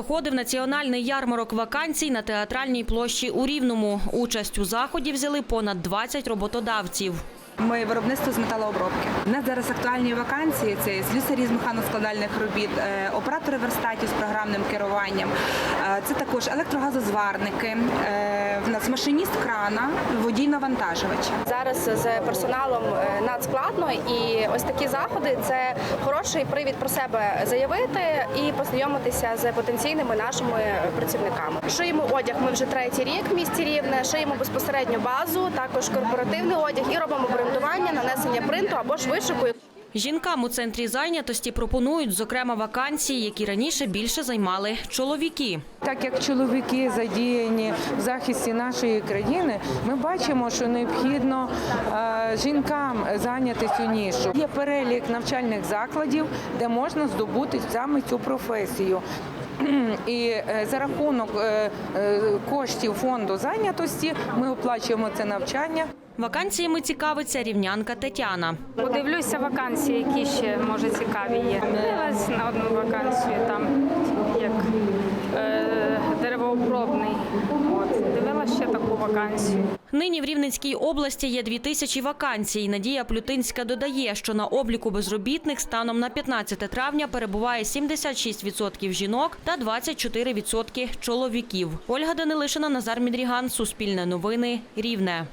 проходив національний ярмарок вакансій на театральній площі у Рівному. Участь у заході взяли понад 20 роботодавців. Ми виробництво з металообробки. У нас зараз актуальні вакансії: це слюсарі з механоскладальних робіт, е, оператори верстатів з програмним керуванням. Е, Це також електрогазозварники. е, В нас машиніст крана, водій навантажувача. Зараз з персоналом надскладно, і ось такі заходи це хороший привід про себе заявити і познайомитися з потенційними нашими працівниками. Шиємо одяг. Ми вже третій рік в місті рівне. Шиємо безпосередньо базу, також корпоративний одяг і робимо брендування, нанесення принту або ж вишику. Жінкам у центрі зайнятості пропонують, зокрема, вакансії, які раніше більше займали чоловіки. Так як чоловіки задіяні в захисті нашої країни, ми бачимо, що необхідно е, жінкам зайняти цю нішу. Є перелік навчальних закладів, де можна здобути саме цю професію. І е, за рахунок е, коштів фонду зайнятості ми оплачуємо це навчання. Вакансіями цікавиться рівнянка Тетяна. Подивлюся вакансії, які ще може цікаві є. Дивилась на одну вакансію там як е, деревообробний. От дивилась ще таку вакансію. Нині в Рівненській області є 2 тисячі вакансій. Надія Плютинська додає, що на обліку безробітних станом на 15 травня перебуває 76% жінок та 24% чоловіків. Ольга Данилишина, Назар Мідріган, Суспільне новини, Рівне.